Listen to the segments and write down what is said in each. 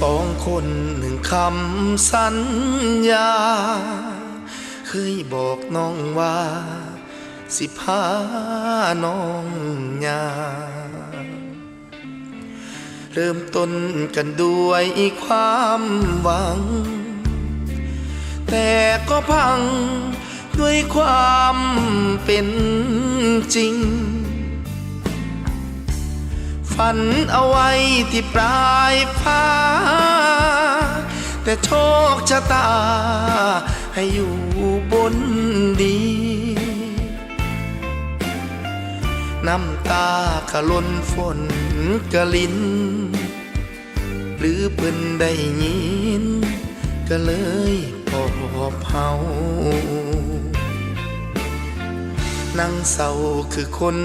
สองคนหนึ่งคำสัญญา เคยบอกน้องว่า สิพาน้องยาเริ่มต้นกันด้วยความหวัง แต่ก็พังด้วยความเป็นจริง ฝันเอาไว้ที่ปลายฟ้า แต่โชคชะตา ให้อยู่บนดีน้ำตากะล้นฝนกะลิน หรือเพิ่นได้ยิน ก็เลยปอบเฮานั่งเศร้าคือคน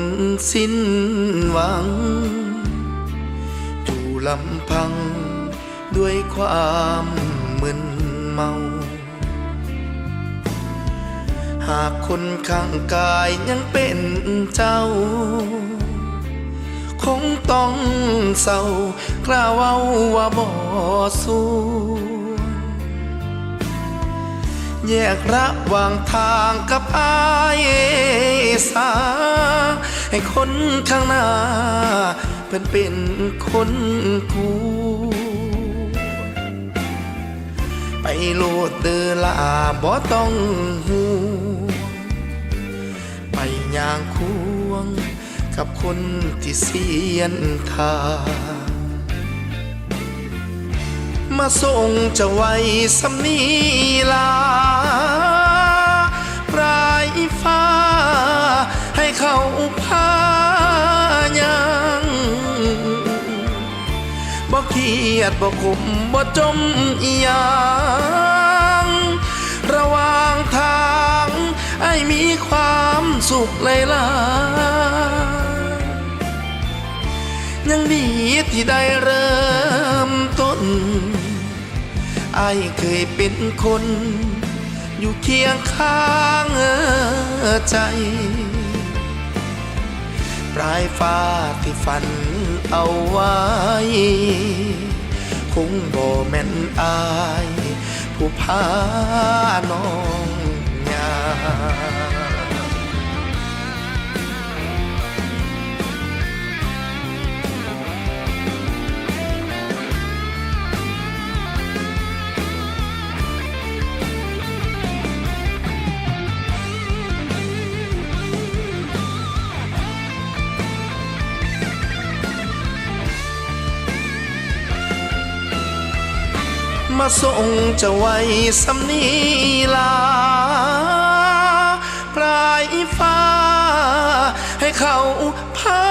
สิ้นหวัง ลำพัง ด้วยความมึนเมา หากคนข้างกายยังเป็นเจ้า คงต้องเศร้ากล้าเว้าว่าบ่สู้แยกระหว่างทางกับอายสาให้คนข้างหน้า เพิ่นเป็นคนกูไปโลดเดอลาบ่ต้องหูไปย่างควง กับคนที่เสียนทางมาส่งจะไว้สำนีลา บ่เครียดบ่ขมบ่จมอีหยังระหว่างทางไอ้มีความสุขหลายๆยังดีที่ได้เริ่มต้นไอ้เคยเป็นคน อยู่เคียงข้างใจ ปลายฟ้าที่ฝันเอาไว้ คงบ่แม่นอาย ผู้พาน้องยา มาส่งเจะไว้สำนีลาปลายฟ้า ให้เขาพา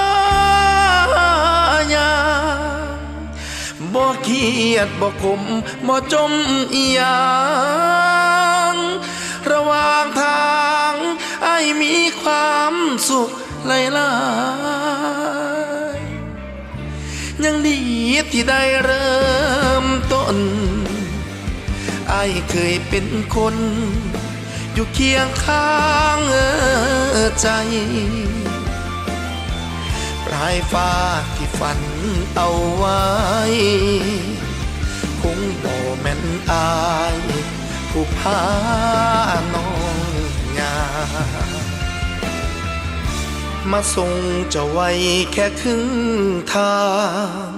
ยางบ่เครียดบ่ขมบ่จมอียังระหว่างทางไอ้มีความสุขหลายๆยังดีที่ได้เริ่มต้น เคยเป็นคน อยู่เคียงข้างใจ ปลายฟ้าที่ฝันเอาไว้ คงบ่แม่นอายผู้พาน้องยามาส่งจะไว้แค่ครึ่งทาง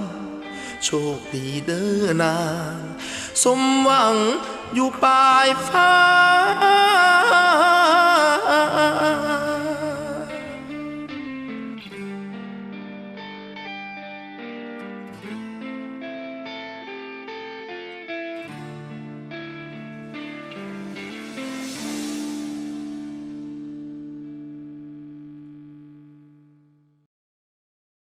โชคดีเด้อนางสมหวัง อยู่ปลายฟ้า